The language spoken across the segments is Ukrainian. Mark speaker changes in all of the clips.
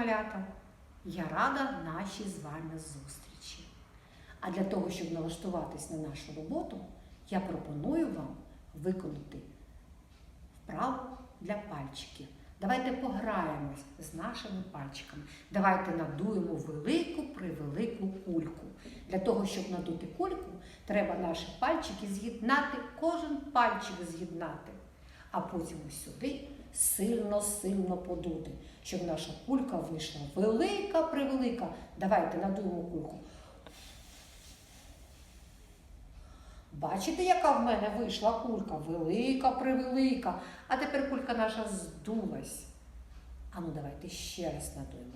Speaker 1: малята! Я рада нашій з вами зустрічі. А для того, щоб налаштуватись на нашу роботу, я пропоную вам виконати вправу для пальчиків. Давайте пограємось з нашими пальчиками. Давайте надуємо велику превелику кульку. Для того, щоб надути кульку, треба наші пальчики з'єднати, кожен пальчик з'єднати, а потім сюди сильно-сильно подути, щоб наша кулька вийшла велика превелика. Давайте надуємо кульку. Бачите, яка в мене вийшла кулька? Велика, превелика. А тепер кулька наша здулась. А ну давайте ще раз надуємо.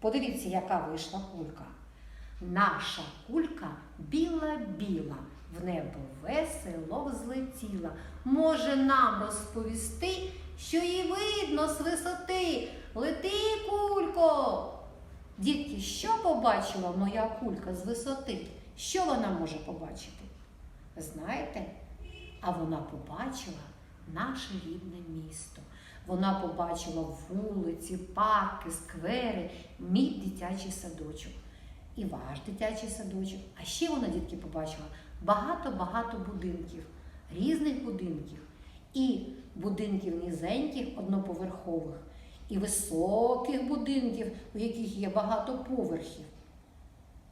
Speaker 1: Подивіться, яка вийшла кулька. Наша кулька біла-біла, в небо весело взлетіла. Може нам розповісти, що її видно з висоти. Лети, кулько! Дітки, що побачила моя кулька з висоти? Що вона може побачити? Знаєте? А вона побачила наше рідне місто. Вона побачила вулиці, парки, сквери, мій дитячий садочок і ваш дитячий садочок. А ще вона, дітки, побачила багато-багато будинків, різних будинків. І будинків низеньких, одноповерхових, і високих будинків, у яких є багато поверхів.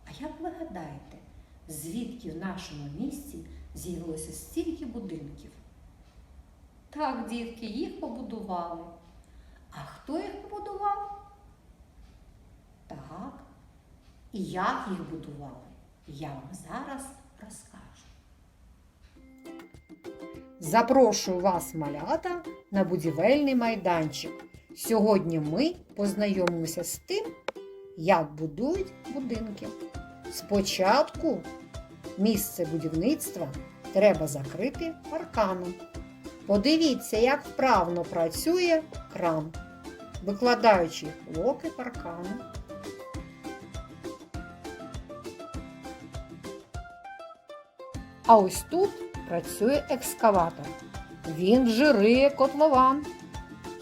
Speaker 1: А як ви гадаєте, звідки в нашому місті з'явилося стільки будинків? Так, дітки, їх побудували. А хто їх побудував? Так. І як їх будували, я вам зараз розкажу. Запрошую вас, малята, на будівельний майданчик. Сьогодні ми познайомимося з тим, як будують будинки. Спочатку місце будівництва треба закрити парканом. Подивіться, як вправно працює кран, викладаючи блоки паркану. А ось тут працює екскаватор. Він жириє котлован.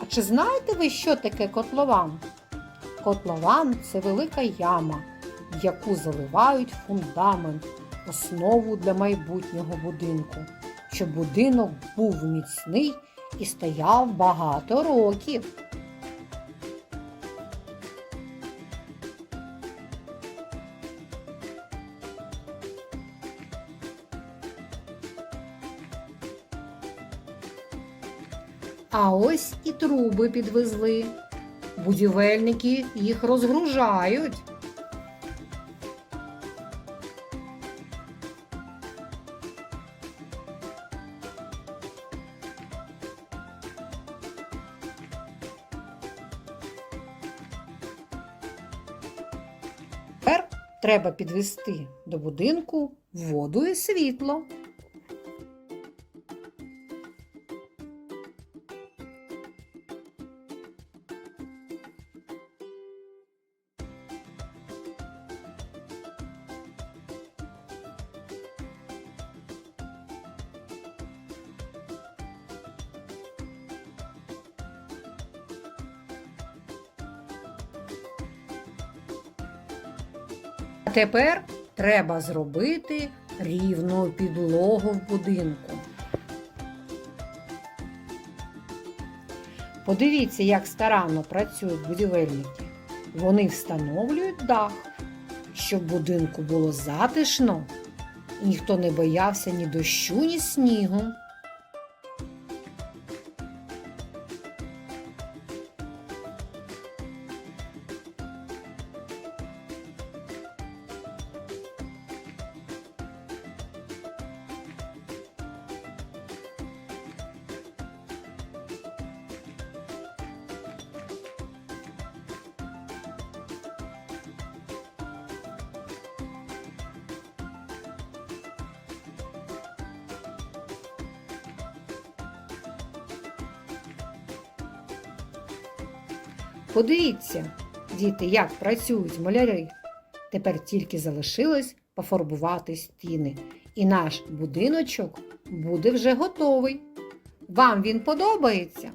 Speaker 1: А чи знаєте ви, що таке котлован? Котлован це велика яма, в яку заливають фундамент, основу для майбутнього будинку, щоб будинок був міцний і стояв багато років. А ось і труби підвезли. Будівельники їх розгружають. Треба підвести до будинку воду і світло. Тепер треба зробити рівну підлогу в будинку. Подивіться, як старанно працюють будівельники. Вони встановлюють дах, щоб будинку було затишно, ніхто не боявся ні дощу, ні снігу. Подивіться, діти, як працюють маляри. Тепер тільки залишилось пофарбувати стіни, і наш будиночок буде вже готовий. Вам він подобається?